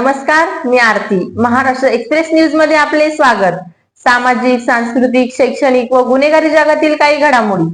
नमस्कार मी आरती. महाराष्ट्र एक्सप्रेस न्यूजमध्ये आपले स्वागत. सामाजिक सांस्कृतिक शैक्षणिक व गुन्हेगारी जगातील काही घडामोडी.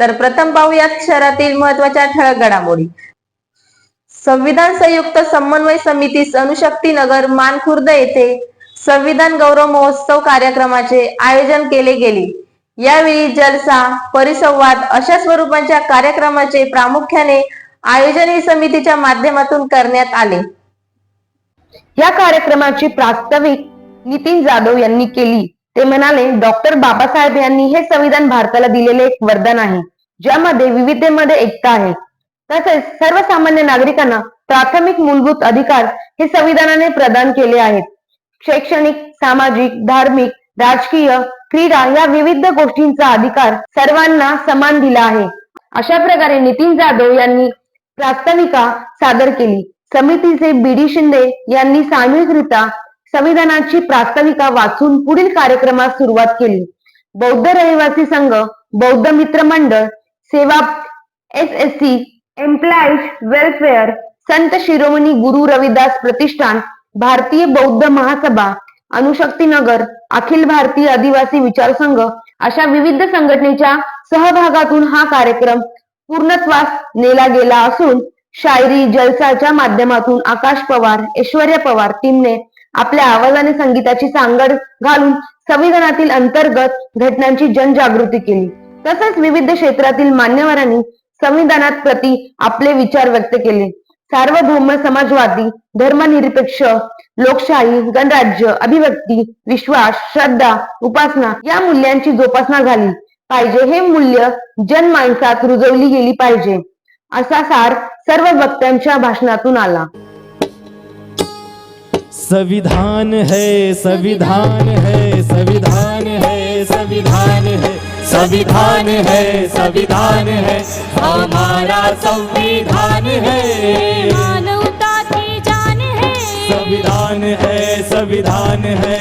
तर प्रथम पाहूयात शहरातील महत्त्वाच्या ठळक घडामोडी. संविधान संयुक्त समन्वय समिती अणुशक्ती नगर मानखुर्द येथे संविधान गौरव महोत्सव कार्यक्रमाचे आयोजन केले गेले. यावेळी जलसा परिसंवाद अशा स्वरूपाच्या कार्यक्रमाचे प्रामुख्याने आयोजन ही समितीच्या माध्यमातून करण्यात आले. या कार्यक्रमाची प्रास्ताविक नितीन जाधव यांनी केली. ते म्हणाले डॉक्टर बाबासाहेब यांनी हे संविधान भारताला दिलेले एक वरदान आहे ज्यामध्ये विविधतेमध्ये एकता आहे. तसेच सर्वसामान्य नागरिकांना प्राथमिक मूलभूत अधिकार हे संविधानाने प्रदान केले आहेत. शैक्षणिक सामाजिक धार्मिक राजकीय क्रीडा या विविध गोष्टींचा अधिकार सर्वांना समान दिला आहे. अशा प्रकारे नितीन जाधव यांनी प्रास्ताविका सादर केली. समितीचे बीडी शिंदे यांनी सामूहिकरित्या संविधानाची प्रास्ताविका वाचून पुढील कार्यक्रमास सुरुवात केली. बौद्ध रहिवासी संघ बौद्ध मित्र मंडळ सेवा S S C employees welfare संत शिरोमणी गुरु रविदास प्रतिष्ठान भारतीय बौद्ध महासभा अणुशक्ती नगर अखिल भारतीय आदिवासी विचार संघ अशा विविध संघटनेच्या सहभागातून हा कार्यक्रम पूर्णत्वास नेला गेला असून शायरी जलसाच्या माध्यमातून आकाश पवार ऐश्वर्या पवार टीमने आपल्या आवाजाने संगीताची सांगड घालून संविधानातील अंतर्गत घटनांची जनजागृती केली. तसेच विविध क्षेत्रातील मान्यवरांनी संविधानात प्रती आपले विचार व्यक्त केले. सार्वभौम समाजवादी धर्मनिरपेक्ष लोकशाही गणराज्य अभिव्यक्ती विश्वास श्रद्धा उपासना या मूल्यांची जोपासना झाली. पाहिजे हे मूल्य जनमानसात रुजवली गेली पाहिजे. असा सार सर्व वक्त्यांच्या भाषणातून आला. संविधान है संविधान है संविधान है संविधान है संविधान है संविधान है। हमारा संविधान है। मानवता की जान है। संविधान है संविधान है।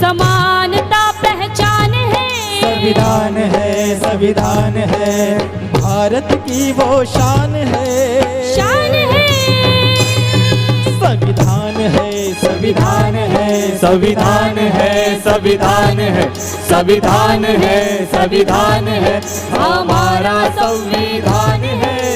समानता पहचान है। संविधान है संविधान है। भारत की वो शान है। शान है। संविधान है संविधान है। संविधान है संविधान है। संविधान है संविधान है। हमारा संविधान है।